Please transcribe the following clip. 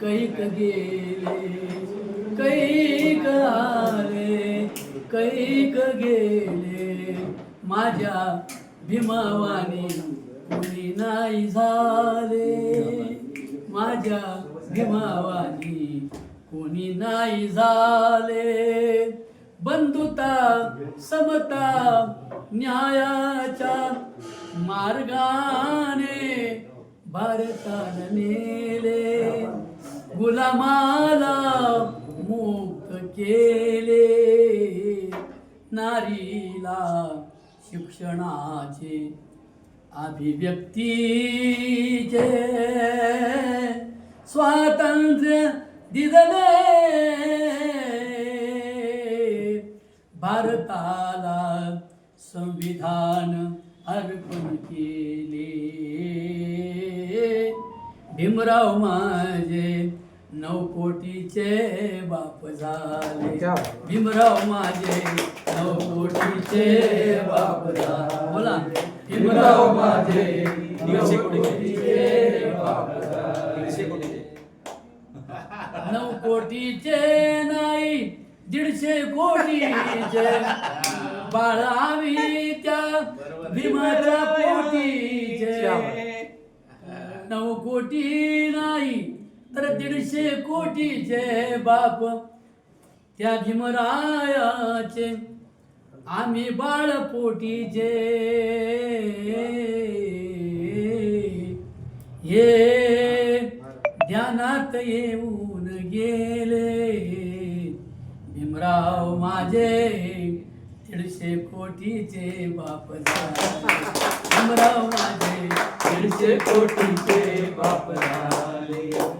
कैक गेले कैक आले कैक गेले. माझ्या भीमावानी कोणी नाही झाले. माझ्या भीमावानी कोणी नाही झाले. बंधुता समता न्यायाच्या मार्गाने भारताने गुलामाला मुक्त केले. नारीला शिक्षणाचे अभिव्यक्तीचे स्वातंत्र्य दिदले. भारताला संविधान अर्पण केले. भीमराव माझे नऊ कोटीचे बाप झाले. भीमराव माझे नऊ कोटीचे बाप झाले. बोला. भीमराव माझे नऊ कोटीचे नाही दीडशे कोटीचे. बाळावी त्या भीमाच्या पोटीचे. नऊ कोटी नाही तर दीडशे कोटीचे बाप त्या भीमरायाचे. आम्ही बाळपोटीचे. हे ध्यानात येऊन गेले. भीमराव माझे दीडशे कोटीचे बाप भीमराव माझे दीडशे कोटीचे बाप झाले. भीमराव माझे दीडशे कोटीचे बाप झाले.